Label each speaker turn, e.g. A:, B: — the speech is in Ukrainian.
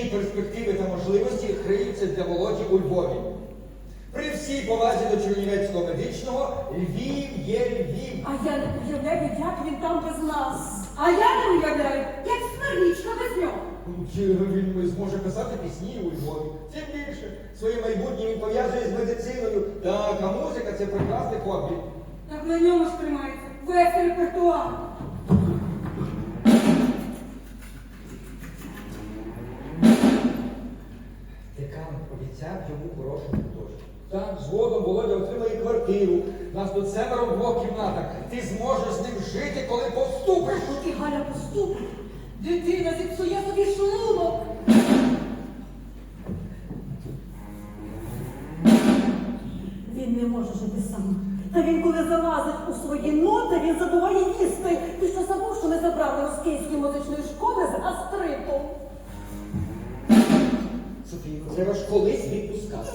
A: які перспективи та можливості криються для молоді у Львові. При всій повазі до Чернівецького медичного Львів є Львів.
B: А я не уявляю, як він там без нас. А я не уявляю, як смирнічка без нього.
A: Ну, чи він зможе писати пісні у Львові? Тим більше. Своє майбутнє він пов'язує з медициною. Так, а музика це прекрасний хобі.
B: Так на ньому ж тримається. Весь репертуар.
A: Декан обіцяв йому хорошу гуртожиток. Так, згодом Володя отримає квартиру. Нас тут семеро в двох кімнатах. Ти зможеш з ним жити, коли поступиш.
B: Поки Галя поступить, дитина зіпсує собі шлунок. Він не може жити сам. Та він, коли залазить у свої ноти, він забуває їсти. Ти що забув, що ми забрали з Київської музичної школи з астритом?
A: Софійко, ти ж колись відпускати.